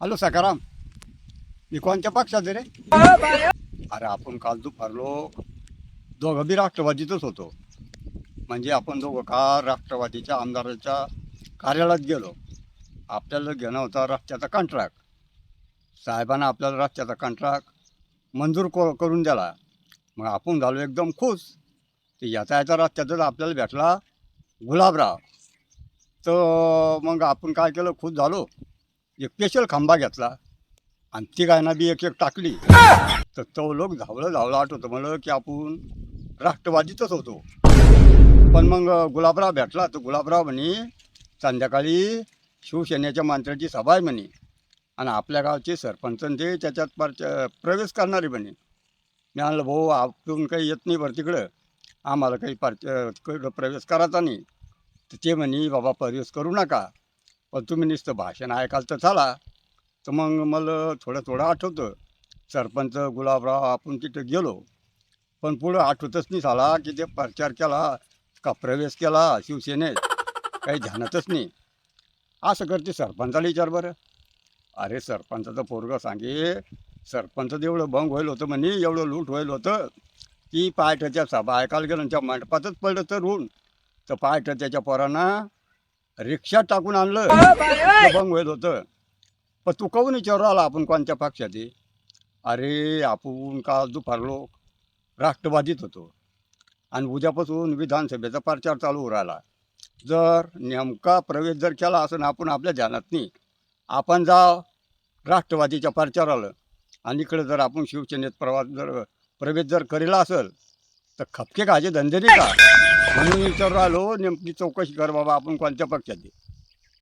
Hello Sakaram मी कोणत्या पक्षात रे? अरे आपण काल दुपारलो. दोघं बी राष्ट्रवादीतच होतो. म्हणजे आपण दोघं का राष्ट्रवादीच्या आमदाराच्या कार्यालयात गेलो. आपल्याला घेणं होता रस्त्याचा कॉन्ट्रॅक्ट साहेबांना आपल्याला रस्त्याचा कॉन्ट्रॅक्ट मंजूर को करून दिला मग आपण झालो एकदम खुश. ते याचा याचा रस्त्यातच आपल्याला भेटला गुलाबराव. तर मग आपण काय केलं? खुश झालो. एक स्पेशल खांबा घेतला. आणि ती गायना बी एक एक टाकली. तर तो लोक धावलं धावलं आठवतो म्हणलं की आपण राष्ट्रवादीतच होतो. पण मग गुलाबराव भेटला. तर गुलाबराव म्हणे संध्याकाळी शिवसेनेच्या मंत्र्याची सभा आहे म्हणे. आणि आपल्या गावचे सरपंच ते त्याच्यात पर प्रवेश करणारे म्हणे. मी म्हणलं भाऊ आपण काही येत नाही बरं तिकडं. आम्हाला काही पर प्रवेश करायचा नाही. तर ते म्हणे बाबा प्रवेश करू नका. पण तुम्ही नुसतं भाषण ऐकाल तर चला. तर मग मला थोडं थोडं आठवतं. सरपंच गुलाबराव आपण तिथं गेलो. पण पुढं आठवतच नाही झाला की ते प्रचार केला का प्रवेश केला शिवसेनेत. काही ध्यानातच नाही. असं करते सरपंचाला विचार बरं. अरे सरपंचाचं पोरगं सांगे सरपंचचं एवढं भंग होईल होतं म्हणे एवढं लूट होईल होतं. की पायठ्याच्या सभा ऐकायला गेलं त्या मंडपातच पडलं तर ऋण तर पायठ्या त्याच्या पोरांना रिक्षा टाकून आणलं. इतकं भंग होईल होतं पण तू काहून विचारू आला आपण कोणत्या पक्षात आहे अरे आपण काल दुपारलो राष्ट्रवादीत होतो. आणि उद्यापासून विधानसभेचा प्रचार चालू राहिला. जर नेमका प्रवेश जर केला असं आपण आपल्या ध्यानात नाही. आपण जा राष्ट्रवादीच्या प्रचाराला. आणि इकडे जर आपण शिवसेनेत प्रवास जर प्रवेश जर करेला असेल तर खपके खायचे धंदे नाही का? म्हणून विचारू राहिलो नेमकी चौकशी कर बाबा आपण कोणत्या पक्षात आहे